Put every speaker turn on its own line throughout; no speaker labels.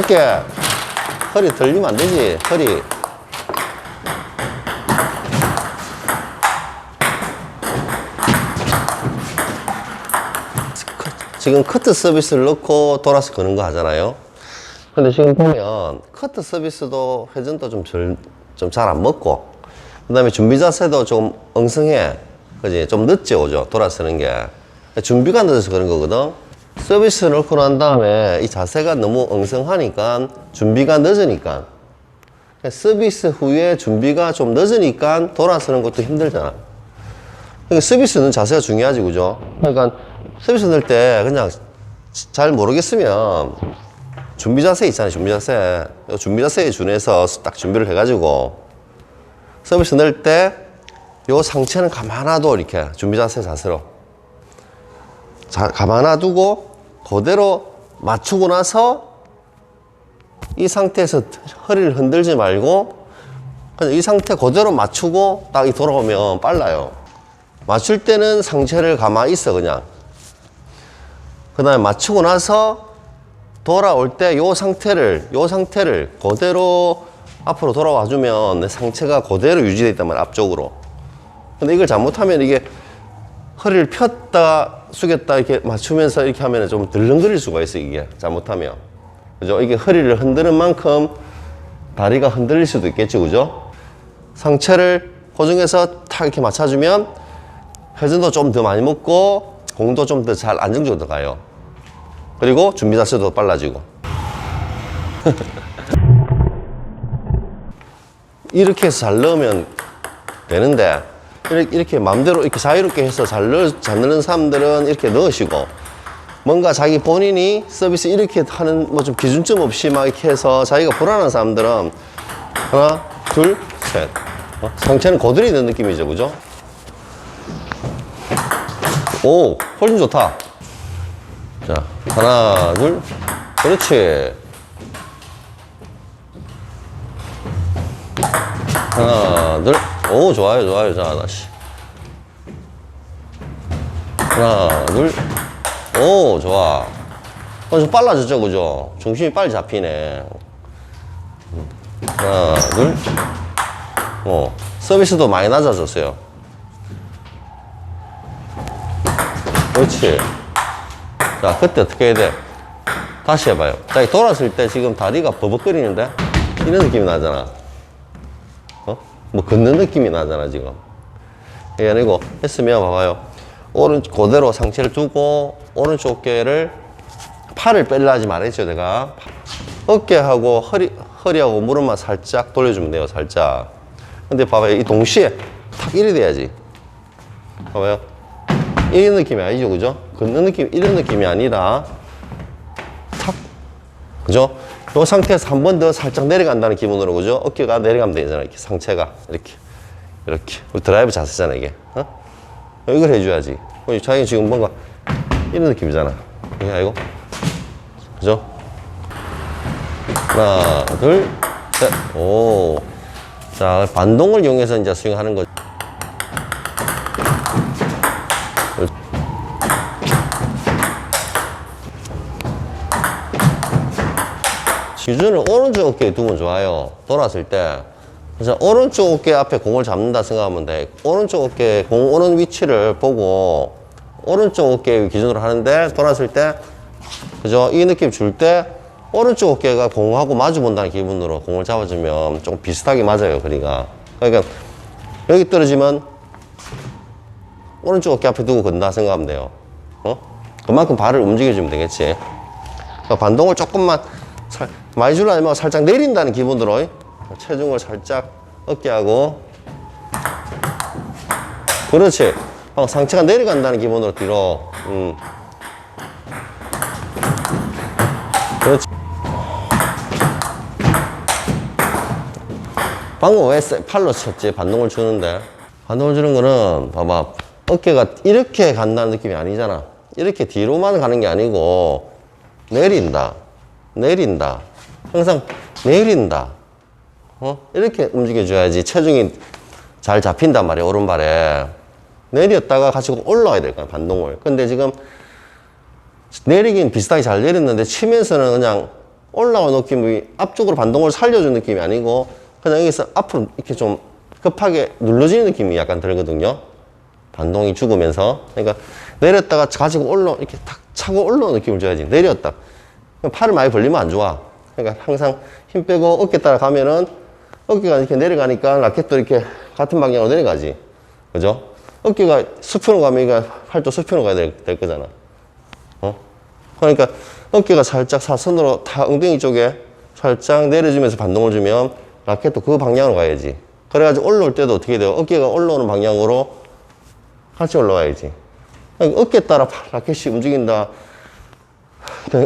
어깨. 허리 들리면 안 되지. 허리. 지금 커트 서비스를 넣고 돌아서 거는 거 하잖아요. 근데 지금 보면 커트 서비스도 회전도 좀좀 잘 안 먹고 그 다음에 준비 자세도 좀 엉성해. 그지? 좀 늦지 오죠. 돌아서는 게. 준비가 늦어서 그런 거거든. 서비스 넣고 난 다음에 이 자세가 너무 엉성하니까 준비가 늦으니까 서비스 후에 준비가 좀 늦으니까 돌아서는 것도 힘들잖아. 그러니까 서비스 는 자세가 중요하지, 그죠? 그러니까 서비스 넣을 때 그냥 잘 모르겠으면 준비 자세 있잖아요, 준비 자세. 요 준비 자세에 준해서 딱 준비를 해가지고 서비스 넣을 때 요 상체는 가만놔둬, 이렇게. 준비 자세 자세로. 자, 가만놔두고 그대로 맞추고 나서 이 상태에서 허리를 흔들지 말고 그냥 이 상태 그대로 맞추고 딱 이 돌아오면 빨라요. 맞출 때는 상체를 가만히 있어 그냥. 그 다음에 맞추고 나서 돌아올 때요 상태를 요 상태를 그대로 앞으로 돌아와 주면 내 상체가 그대로 유지되어 있단 말이야 앞쪽으로. 근데 이걸 잘못하면 이게 허리를 폈다 숙였다 이렇게 맞추면서 이렇게 하면 좀 들렁거릴 수가 있어 이게 잘못하면. 그죠? 이게 허리를 흔드는 만큼 다리가 흔들릴 수도 있겠지 그죠? 상체를 고정해서 탁 이렇게 맞춰주면 회전도 좀 더 많이 먹고 공도 좀 더 잘 안정적으로 들어가요. 그리고 준비 자세도 빨라지고. 이렇게 해서 잘 넣으면 되는데 이렇게, 이렇게 마음대로 이렇게 자유롭게 해서 잘, 넣, 잘 넣는 사람들은 이렇게 넣으시고 뭔가 자기 본인이 서비스 이렇게 하는 뭐 좀 기준점 없이 막 이렇게 해서 자기가 불안한 사람들은 하나 둘셋 어? 상체는 고들이 있는 느낌이죠 그죠? 오 훨씬 좋다 자 하나 둘 그렇지 하나, 둘. 오, 좋아요, 좋아요. 자, 다시. 하나, 둘. 오, 좋아. 어, 좀 빨라졌죠, 그죠? 중심이 빨리 잡히네. 하나, 둘. 어, 서비스도 많이 낮아졌어요. 그렇지. 자, 그때 어떻게 해야 돼? 다시 해봐요. 자, 돌았을 때 지금 다리가 버벅거리는데? 이런 느낌이 나잖아. 어? 뭐 걷는 느낌이 나잖아 지금. 이게 아니고 했으면 봐봐요. 오른 그대로 상체를 두고 오른쪽 어깨를 팔을 빼려 하지 말았죠 내가. 어깨하고 허리 허리하고 무릎만 살짝 돌려주면 돼요 살짝. 근데 봐봐요 이 동시에 탁 이래 돼야지. 봐봐요. 이런 느낌이 아니죠 그죠? 걷는 느낌 이런 느낌이 아니라 탁. 그죠? 이 상태에서 한 번 더 살짝 내려간다는 기분으로 그죠? 어깨가 내려가면 되잖아 이렇게 상체가. 이렇게. 이렇게. 우리 드라이브 자세잖아 이게. 어? 이걸 해줘야지. 어, 자기 지금 뭔가 이런 느낌이잖아. 이게 아니고 그죠? 하나 둘셋오 자 반동을 이용해서 이제 스윙하는 거죠 기준을 오른쪽 어깨에 두면 좋아요. 돌았을 때. 그래서 오른쪽 어깨 앞에 공을 잡는다 생각하면 돼. 오른쪽 어깨 공 오는 위치를 보고 오른쪽 어깨 기준으로 하는데 돌았을 때 그죠? 이 느낌 줄 때 오른쪽 어깨가 공하고 마주 본다는 기분으로 공을 잡아주면 좀 비슷하게 맞아요. 그러니까. 그러니까 여기 떨어지면 오른쪽 어깨 앞에 두고 건다 생각하면 돼요. 어? 그만큼 발을 움직여주면 되겠지. 그러니까 반동을 조금만 살, 많이 줄라면 살짝 내린다는 기분으로 체중을 살짝 어깨하고. 그렇지. 어, 상체가 내려간다는 기분으로 뒤로. 음. 그렇지. 방금 왜 세- 팔로 쳤지? 반동을 주는데. 반동을 주는 거는 봐봐. 어깨가 이렇게 간다는 느낌이 아니잖아. 이렇게 뒤로만 가는 게 아니고 내린다. 내린다. 항상 내린다. 어? 이렇게 움직여줘야지 체중이 잘 잡힌단 말이야, 오른발에. 내렸다가 같이 올라와야 될 거야, 반동을. 근데 지금 내리긴 비슷하게 잘 내렸는데 치면서는 그냥 올라온 느낌이 앞쪽으로 반동을 살려준 느낌이 아니고 그냥 여기서 앞으로 이렇게 좀 급하게 눌러지는 느낌이 약간 들거든요. 반동이 죽으면서 그러니까 내렸다가 가지고 올라 이렇게 탁 차고 올라오는 느낌을 줘야지 내렸다 팔을 많이 벌리면 안 좋아 그러니까 항상 힘 빼고 어깨 따라 가면은 어깨가 이렇게 내려가니까 라켓도 이렇게 같은 방향으로 내려가지. 그죠? 어깨가 수평으로 가면 이거 팔도 수평으로 가야 될, 될 거잖아. 어? 그러니까 어깨가 살짝 사선으로 다 엉덩이 쪽에 살짝 내려주면서 반동을 주면 라켓도 그 방향으로 가야지. 그래가지고 올라올 때도 어떻게 돼요? 어깨가 올라오는 방향으로 같이 올라와야지. 그러니까 어깨 따라 라켓이 움직인다.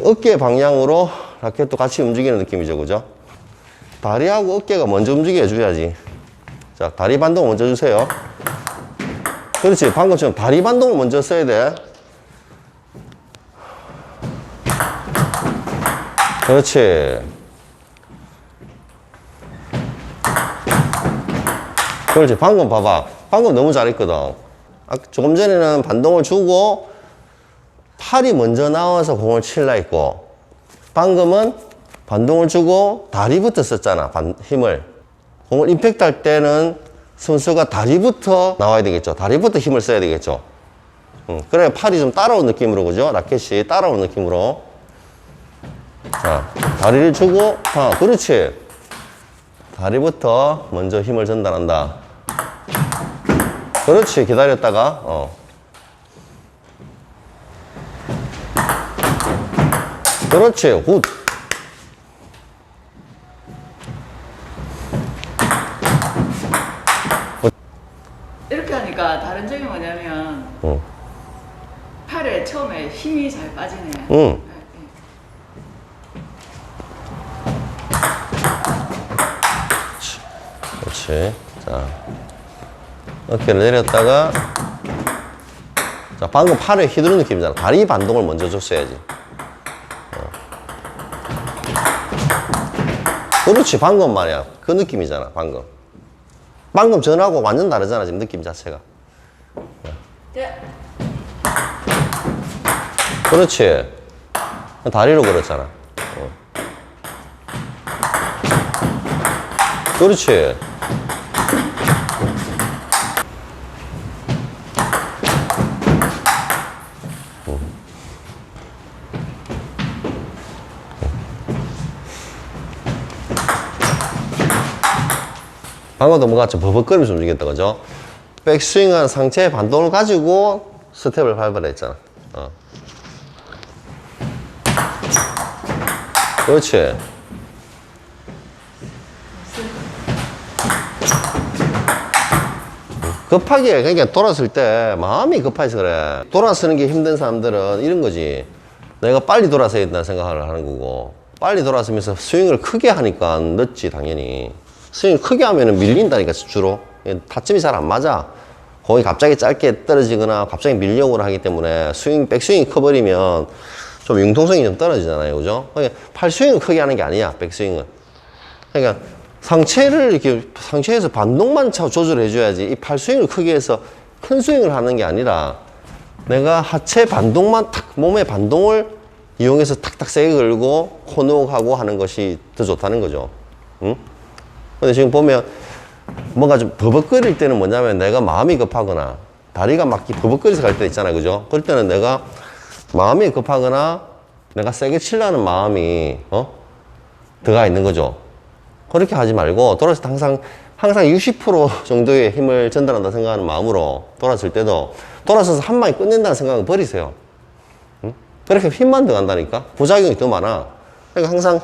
어깨 방향으로 라켓도 같이 움직이는 느낌이죠, 그죠? 다리하고 어깨가 먼저 움직여 줘야지. 자, 다리 반동 먼저 주세요. 그렇지. 방금처럼 다리 반동을 먼저 써야 돼. 그렇지. 그렇지. 방금 봐봐. 방금 너무 잘했거든. 아, 조금 전에는 반동을 주고 팔이 먼저 나와서 공을 칠라 했고 방금은 반동을 주고 다리부터 썼잖아. 반- 힘을. 공을 임팩트 할 때는 선수가 다리부터 나와야 되겠죠. 다리부터 힘을 써야 되겠죠. 음, 그래 팔이 좀 따라온 느낌으로 그죠? 라켓이 따라온 느낌으로. 자, 다리를 주고, 아, 그렇지. 다리부터 먼저 힘을 전달한다. 그렇지 기다렸다가 어 그렇지 굿
이렇게 하니까 다른 점이 뭐냐면
응.
팔에 처음에 힘이 잘 빠지네.
응.
네,
그렇지 자 어깨를 내렸다가 자 방금 팔에 휘두르는 느낌이잖아 다리 반동을 먼저 줬어야지 그렇지 방금 말이야 그 느낌이잖아 방금 방금 전하고 완전 다르잖아 지금 느낌 자체가
네.
그렇지. 다리로 걸었잖아. 어. 그렇지. 뭔가 좀 버벅거리면서 움직였다, 그죠? 백스윙은 상체의 반동을 가지고 스텝을 밟아라 했잖아. 어. 그렇지. 급하게 그러니까 돌았을 때 마음이 급해서 그래. 돌아서는 게 힘든 사람들은 이런 거지. 내가 빨리 돌아서야 된다는 생각을 하는 거고 빨리 돌아서면서 스윙을 크게 하니까 늦지 당연히. 스윙 크게 하면은 밀린다니까 주로 타점이 잘 안 맞아. 공이 갑자기 짧게 떨어지거나 갑자기 밀려고 하기 때문에 스윙 백스윙이 커버리면 좀 융통성이 좀 떨어지잖아요, 그죠? 그러니까 팔 스윙을 크게 하는 게 아니야, 백스윙은. 그러니까 상체를 이렇게 상체에서 반동만 차 조절해 줘야지 이 팔 스윙을 크게 해서 큰 스윙을 하는 게 아니라 내가 하체 반동만 탁 몸의 반동을 이용해서 탁탁 세게 걸고 코너하고 하는 것이 더 좋다는 거죠. 응? 근데 지금 보면 뭔가 좀 버벅거릴 때는 뭐냐면 내가 마음이 급하거나 다리가 막 버벅거려서 갈 때 있잖아요. 그죠? 그럴 때는 내가 마음이 급하거나 내가 세게 치려는 마음이 어? 들어가 있는 거죠. 그렇게 하지 말고 때 항상 항상 60% 정도의 힘을 전달한다 생각하는 마음으로 돌았을 때도 돌아서서 한 방에 끝낸다는 생각을 버리세요. 응? 그렇게 힘만 들어간다니까 부작용이 더 많아. 그러니까 항상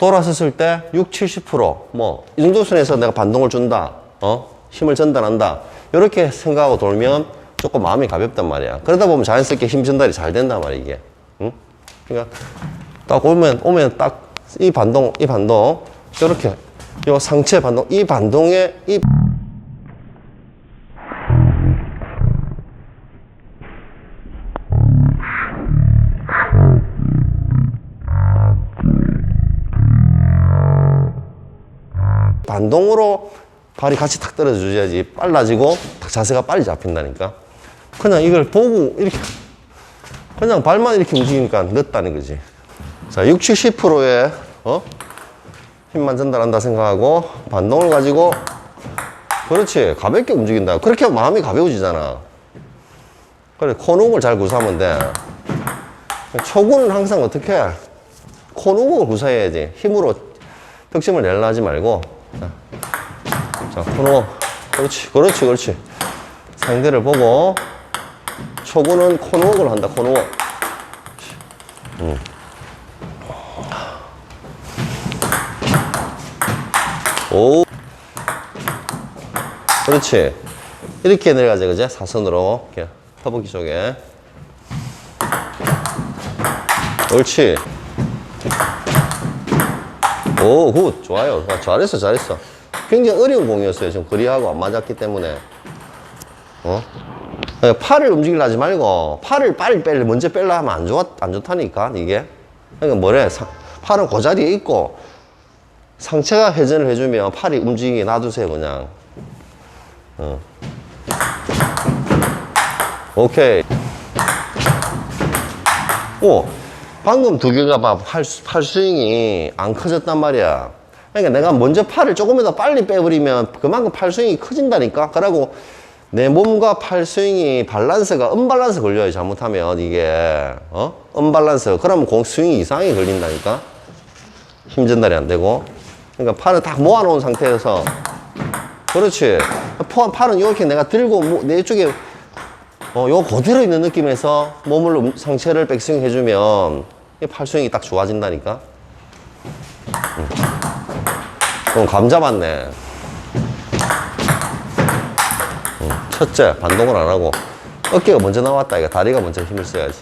돌아섰을 때 6, 70%뭐 이 정도 선에서 내가 반동을 준다. 어? 힘을 전달한다. 이렇게 생각하고 돌면 조금 마음이 가볍단 말이야. 그러다 보면 자연스럽게 힘 전달이 잘 된단 말이야, 이게. 응? 그러니까 딱 오면 오면 딱 이 반동, 이 반동 이렇게 요 상체 반동, 이 반동에 이 반동으로 발이 같이 탁 떨어져 줘야지 빨라지고 탁 자세가 빨리 잡힌다니까. 그냥 이걸 보고 이렇게 그냥 발만 이렇게 움직이니까 늦다는 거지. 자, 60, 10%의 어? 힘만 전달한다 생각하고 반동을 가지고 그렇지 가볍게 움직인다. 그렇게 마음이 가벼워지잖아. 그래 코너공을 잘 구사하면 돼. 초구는 항상 어떻게 해? 코너공을 구사해야지. 힘으로 벽심을 내려 하지 말고. 자, 자 코너. 그렇지, 그렇지, 그렇지. 상대를 보고 초구는 코너웍을 한다. 코너웍. 음. 오. 그렇지. 이렇게 내려가자, 그제? 사선으로. 이렇게. 허벅지 쪽에. 옳지. 오, 굿. 좋아요. 아, 잘했어, 잘했어. 굉장히 어려운 공이었어요. 지금 거리하고 안 맞았기 때문에. 어? 그러니까 팔을 움직이려 하지 말고, 팔을 빨리 빨리 먼저 빼려 하면 안 좋아, 안 좋다니까, 이게. 그러니까 뭐래. 사- 팔은 그 자리에 있고, 상체가 회전을 해주면 팔이 움직이게 놔두세요, 그냥. 어. 오케이. 오, 방금 두 개가 봐. 팔, 팔 스윙이 안 커졌단 말이야. 그러니까 내가 먼저 팔을 조금이라도 빨리 빼버리면 그만큼 팔 스윙이 커진다니까? 그러고 내 몸과 팔 스윙이 밸런스가 언밸런스 걸려요, 잘못하면 이게. 어? 언밸런스. 그러면 공 스윙이 이상하게 걸린다니까? 힘 전달이 안 되고. 그러니까 팔을 딱 모아놓은 상태에서. 그렇지. 포- 팔은 이렇게 내가 들고 뭐- 내 쪽에 어, 요 그대로 있는 느낌에서 몸을 음- 상체를 백스윙 해주면 이 팔스윙이 딱 좋아진다니까. 음. 그럼 감 잡았네. 음, 첫째 반동을 안 하고 어깨가 먼저 나왔다. 이거 다리가 먼저 힘을 써야지.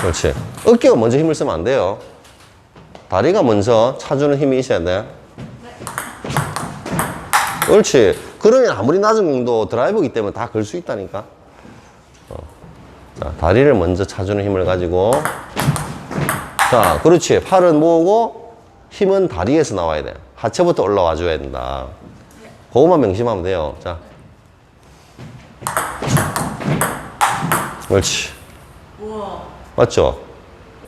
그렇지. 어깨가 먼저 힘을 쓰면 안 돼요. 다리가 먼저 차주는 힘이 있어야 돼. 그렇지. 그러면 아무리 낮은 공도 드라이버기 때문에 다 걸 수 있다니까. 어. 자, 다리를 먼저 차주는 힘을 가지고. 자, 그렇지. 팔은 모으고 힘은 다리에서 나와야 돼. 하체부터 올라와 줘야 된다. 그것만 명심하면 돼요. 자. 그렇지.
우와.
맞죠?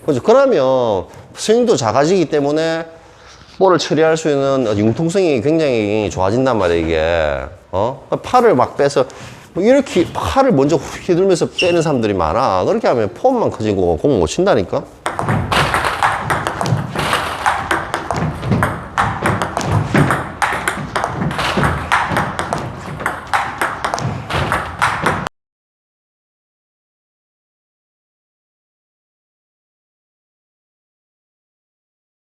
그렇죠. 그러면 스윙도 작아지기 때문에 볼을 처리할 수 있는 융통성이 굉장히 좋아진단 말이에요, 이게. 어? 팔을 막 빼서 뭐 이렇게 팔을 먼저 휘둘면서 빼는 사람들이 많아. 그렇게 하면 폼만 커지고 공못 친다니까?